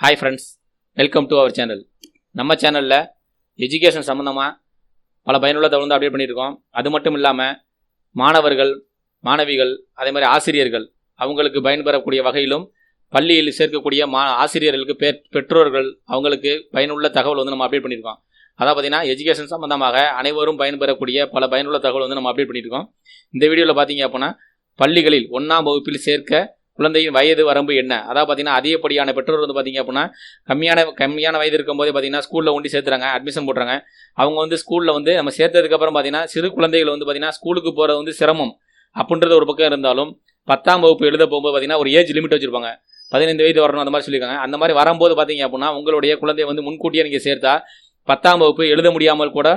Hi friends welcome to our channel நம்ம சேனலில் education சம்மந்தமாக பல பயனுள்ள தகவல் வந்து அப்டேட் பண்ணியிருக்கோம். அது மட்டும் இல்லாமல் மாணவர்கள் மாணவிகள் அதே மாதிரி ஆசிரியர்கள் அவங்களுக்கு பயன்பெறக்கூடிய வகையிலும் பள்ளியில் சேர்க்கக்கூடிய மா ஆசிரியர்களுக்கு பெ பெற்றோர்கள் அவங்களுக்கு பயனுள்ள தகவல் வந்து நம்ம அப்டேட் பண்ணியிருக்கோம். அதாவது பார்த்தீங்கன்னா எஜுகேஷன் சம்மந்தமாக அனைவரும் பயன்பெறக்கூடிய பல பயனுள்ள தகவல் வந்து நம்ம அப்டேட் பண்ணியிருக்கோம். இந்த வீடியோவில் பார்த்தீங்க அப்படின்னா பள்ளிகளில் ஒன்றாம் வகுப்பில் சேர்க்க குழந்தையின் வயது வரம்பு என்ன? அதாவது பார்த்தீங்கன்னா அதிகப்படியான பெற்றோர் வந்து பார்த்தீங்க அப்படின்னா கம்மியான கம்மியான வயது இருக்கும்போது பார்த்தீங்கன்னா ஸ்கூலில் ஒண்டி சேர்த்துறாங்க அட்மிஷன் போடுறாங்க அவங்க வந்து ஸ்கூலில் வந்து நம்ம சேர்த்ததுக்கப்புறம் பார்த்தீங்கன்னா சிறு குழந்தைகள் வந்து பார்த்தீங்கன்னா ஸ்கூலுக்கு போகிறது வந்து சிரமம். அப்படின்றது ஒரு பக்கம் இருந்தாலும் பத்தாம் வகுப்பு எழுத போகும்போது பார்த்தீங்கன்னா ஒரு ஏஜ் லிமிட் வச்சிருப்பாங்க. பதினைந்து வயது வரணும் அந்த மாதிரி சொல்லியிருக்காங்க. அந்த மாதிரி வரும்போது பார்த்தீங்க அப்படின்னா உங்களுடைய குழந்தைய வந்து முன்கூட்டியே நீங்கள் சேர்த்தா பத்தாம் வகுப்பு எழுத முடியாமல் கூட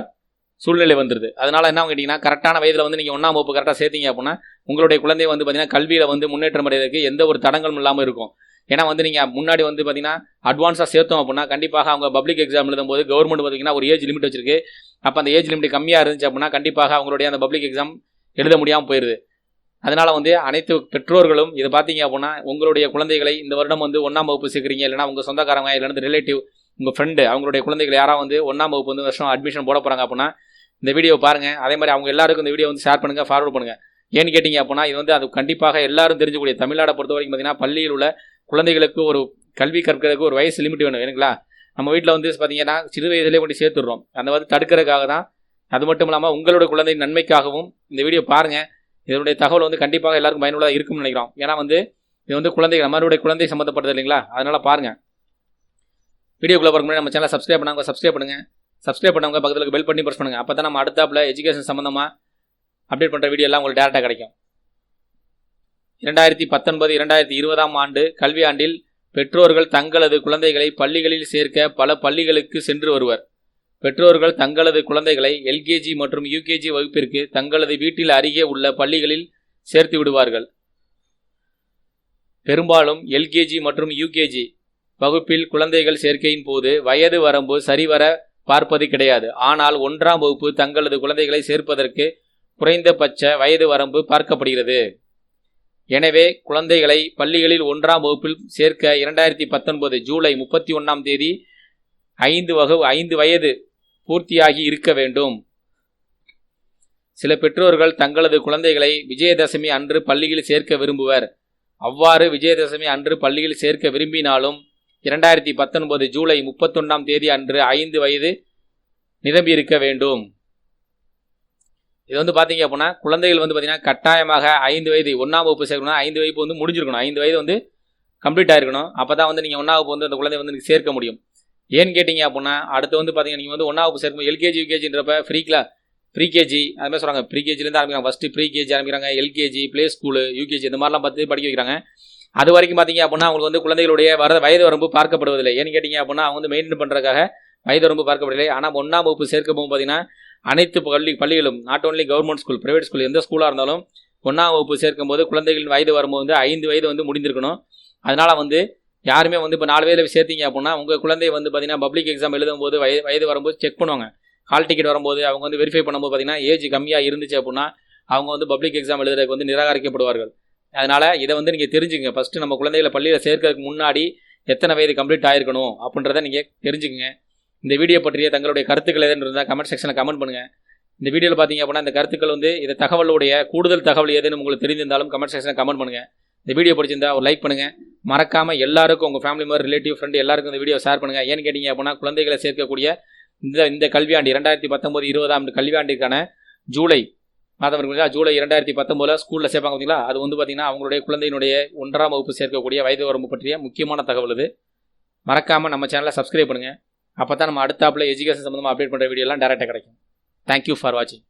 சூழ்நிலை வந்துருது. அதனால என்ன கேட்டிங்கன்னா கரெக்டான வயதில் வந்து நீங்கள் ஒன்றாம் வகுப்பு கரெக்டாக சேர்த்தீங்க அப்படின்னா உங்களுடைய குழந்தை வந்து பார்த்தீங்கன்னா கல்வியில் வந்து முன்னேற்றம் அடைவதற்கு எந்த ஒரு தடங்களும் இல்லாமல் இருக்கும். ஏன்னா வந்து நீங்கள் முன்னாடி வந்து பார்த்தீங்கன்னா அட்வான்ஸாக சேர்த்தோம் அப்படின்னா கண்டிப்பாக அவங்க பப்ளிக் எக்ஸாம் எழுதும்போது கவர்மெண்ட் பார்த்தீங்கன்னா ஒரு ஏஜ் லிமிட் வச்சிருக்கு. அப்போ அந்த ஏஜ் லிமிட் கம்மியாக இருந்துச்சு அப்படின்னா கண்டிப்பாக அவங்களுடைய அந்த பப்ளிக் எக்ஸாம் எழுத முடியாமல் போயிடுது அதனால் வந்து அனைத்து பெற்றோர்களும் இதை பார்த்தீங்க அப்படின்னா உங்களுடைய குழந்தைகளை இந்த வருடம் வந்து ஒன்றாம் வகுப்பு சேர்க்குறீங்க. இல்லைனா உங்கள் சொந்தக்காரங்க இல்லைன்னு ரிலேட்டிவ் உங்கள் ஃப்ரெண்டு அவங்களுடைய குழந்தைகள் யாராவது வந்து ஒன்றாம் வகுப்பு வந்து வருஷம் அட்மிஷன் போட போகிறாங்க அப்படின்னா இந்த வீடியோ பாருங்கள் அதே மாதிரி அவங்க எல்லாருக்கும் இந்த வீடியோ வந்து ஷேர் பண்ணுங்கள் ஃபார்வர்ட் பண்ணுங்கள் ஏன்னு கேட்டிங்க அப்படின்னா இது வந்து அது கண்டிப்பாக எல்லாரும் தெரிஞ்சக்கூடிய தமிழ்நாடை பொறுத்த வரைக்கும் பார்த்தீங்கன்னா பள்ளியில் உள்ள குழந்தைகளுக்கு ஒரு கல்வி கற்கிறதுக்கு ஒரு வயசு லிமிட் வேணும் வேணுங்களா? நம்ம வீட்டில் வந்து பார்த்தீங்கன்னா சிறு வயதிலே கொண்டு சேர்த்துடுறோம். அந்த வந்து தடுக்கிறதுக்காக தான். அது மட்டும் இல்லாமல் உங்களோட குழந்தை நன்மைக்காகவும் இந்த வீடியோ பாருங்கள் இதனுடைய தகவல் வந்து கண்டிப்பாக எல்லாருக்கும் பயனுள்ளதாக இருக்கும்னு நினைக்கிறோம். ஏன்னா வந்து இது வந்து குழந்தைகள் நம்மளுடைய குழந்தை சம்மந்தப்பட்டது இல்லைங்களா? அதனால் பாருங்கள் வீடியோக்குள்ளே பார்க்க முன்னாடி நம்ம சேனலை சப்ஸ்கிரைப் பண்ணாங்க சப்ஸ்கிரைப் பண்ணுங்கள் சப்ஸ்கிரைப் பண்ணவங்க பக்கத்தில் பெல் பண்ணி ப்ரெஸ் பண்ணுங்கள் அப்போ தான் நம்ம அடுத்தாப்பில் எஜுகேஷன் சம்மந்தமாக அப்டேட் பண்ணுற வீடியோ எல்லாம் உங்களுக்கு டேரெக்டாக கிடைக்கும். இரண்டாயிரத்தி பத்தொன்பது இரண்டாயிரத்தி இருபதாம் ஆண்டு கல்வியாண்டில் பெற்றோர்கள் தங்களது குழந்தைகளை பள்ளிகளில் சேர்க்க பல பள்ளிகளுக்கு சென்று வருவர். பெற்றோர்கள் தங்களது குழந்தைகளை எல்கேஜி மற்றும் யூகேஜி வகுப்பிற்கு தங்களது வீட்டில் அருகே உள்ள பள்ளிகளில் சேர்த்து விடுவார்கள். பெரும்பாலும் எல்கேஜி மற்றும் யூகேஜி வகுப்பில் குழந்தைகள் சேர்க்கையின் போது வயது வரம்பு சரிவர பார்ப்பது கிடையாது. ஆனால் ஒன்றாம் வகுப்பு தங்களது குழந்தைகளை சேர்ப்பதற்கு குறைந்தபட்ச வயது வரம்பு பார்க்கப்படுகிறது. எனவே குழந்தைகளை பள்ளிகளில் ஒன்றாம் வகுப்பில் சேர்க்க இரண்டாயிரத்தி பத்தொன்பது ஜூலை முப்பத்தி ஒன்றாம் தேதி ஐந்து வகு ஐந்து வயது பூர்த்தியாகி இருக்க வேண்டும். சில பெற்றோர்கள் தங்களது குழந்தைகளை விஜயதசமி அன்று பள்ளியில் சேர்க்க விரும்புவர். அவ்வாறு விஜயதசமி அன்று பள்ளியில் சேர்க்க விரும்பினாலும் இரண்டாயிரத்தி பத்தொன்பது ஜூலை முப்பத்தொன்னாம் தேதி அன்று ஐந்து வயது நிரம்பியிருக்க வேண்டும். இது வந்து பார்த்தீங்க அப்படின்னா குழந்தைகள் வந்து பார்த்தீங்கன்னா கட்டாயமாக ஐந்து வயது ஒன்றாம் வகுப்பு சேர்க்கணும் ஐந்து வயது வந்து முடிஞ்சிருக்கணும். ஐந்து வயது வந்து கம்ப்ளீட் ஆயிருக்கணும். அப்போ தான் வந்து நீங்கள் ஒன்றாம் வகுப்பு வந்து அந்த குழந்தை வந்து சேர்க்க முடியும். ஏன்னு கேட்டிங்க அப்படின்னா அடுத்து வந்து பார்த்தீங்கன்னா நீங்கள் வந்து ஒன்றாம் வகுப்பு சேர்க்கும் எல்கேஜி யூகேஜின்றப்ப ஃப்ரீ கிளா ப்ரீ கேஜி அது மாதிரி சொல்கிறாங்க ப்ரீ கேஜிலேருந்து ஆரம்பிக்கிறாங்க. ஃபஸ்ட்டு ப்ரீ கேஜி ஆரம்பிக்கிறாங்க. எல்கேஜி ப்ளே ஸ்கூலு யூகேஜி இந்த மாதிரிலாம் பார்த்து படிக்க வைக்கிறாங்க. அது வரைக்கும் பார்த்தீங்க அப்படின்னா அவங்களுக்கு வந்து குழந்தைகளுடைய வர வயது வரம்பு பார்க்கப்படுவதில்லை. ஏன்னு கேட்டிங்க அப்படின்னா அவங்க வந்து மெயின்டைன் பண்ணுறதுக்காக வயது வரம்பு பார்க்கப்படவில்லை ஆனால் ஒன்றாம் வகுப்பு சேர்க்கும் போது பார்த்தீங்கன்னா அனைத்து பள்ளி பள்ளிகளும் not only government school private school எந்த ஸ்கூலாக இருந்தாலும் ஒன்றாம் வகுப்பு சேர்க்கும் போது குழந்தைகளின் வயது வரும்போது வந்து ஐந்து வயது வந்து முடிந்திருக்கணும். அதனால் வந்து யாருமே வந்து இப்போ நாலு வயதில் சேர்த்திங்க அப்படின்னா உங்கள் குழந்தை வந்து பார்த்தீங்கன்னா பப்ளிக் எக்ஸாம் எழுதும் போது வயது வயது வரும்போது செக் பண்ணுவாங்க. ஹால் டிக்கெட் வரும்போது அவங்க வந்து வெரிஃபை பண்ணும்போது பார்த்தீங்கன்னா ஏஜ் கம்மியாக இருந்துச்சு அப்படின்னா அவங்க வந்து பப்ளிக் எக்ஸாம் எழுதுறதுக்கு வந்து நிராகரிக்கப்படுவார்கள். அதனால் இதை வந்து நீங்கள் தெரிஞ்சுக்கங்க. ஃபஸ்ட்டு நம்ம குழந்தைகளை பள்ளியில் சேர்க்கறதுக்கு முன்னாடி எத்தனை வயது கம்ப்ளீட் ஆகிருக்கணும் அப்படின்றத நீங்கள் தெரிஞ்சுக்கங்க. இந்த வீடியோ பற்றிய தங்களுடைய கருத்துக்கள் எதுன்னு இருந்தால் கமெண்ட் செக்ஷனில் கமெண்ட் பண்ணுங்கள் இந்த வீடியோவில் பார்த்தீங்க அப்படின்னா இந்த கருத்துக்கள் வந்து இந்த தகவலுடைய கூடுதல் தகவல் எதுன்னு உங்களுக்கு தெரிந்திருந்தாலும் கமெண்ட் செக்ஷனில் கமெண்ட் பண்ணுங்கள் இந்த வீடியோ பிடிச்சிருந்தா ஒரு லைக் பண்ணுங்கள் மறக்காமல் எல்லாருக்கும் உங்கள் ஃபேமிலி மெம்பர் ரிலேட்டிவ் ஃப்ரெண்டு எல்லாருக்கும் இந்த வீடியோ ஷேர் பண்ணுங்கள் ஏன்னு கேட்டிங்க அப்படின்னா குழந்தைகளை சேர்க்கக்கூடிய இந்த இந்த கல்வியாண்டு இரண்டாயிரத்தி பத்தொம்போது இருபதாம் கல்வியாண்டிற்கான ஜூலை மாதம் ஜூலை இரண்டாயிரத்தி பத்தொம்போதில் ஸ்கூலில் சேர்ப்பாங்க பார்த்தீங்களா அது வந்து பார்த்திங்கன்னா அவங்களுடைய குழந்தையினுடைய ஒன்றாம் வகுப்பு சேர்க்கக்கூடிய வயது வரம்பு பற்றிய முக்கியமான தகவல் இது. மறக்காமல் நம்ம சேனலை சப்ஸ்கிரைப் பண்ணுங்கள் அப்போ தான் நம்ம அடுத்தாப்பில் எஜுகேஷன் சம்மந்தமாக அப்டேட் பண்ணுற வீடியோலாம் டேரெக்டாக கிடைக்கும். தேங்க்யூ ஃபார் வாட்சிங்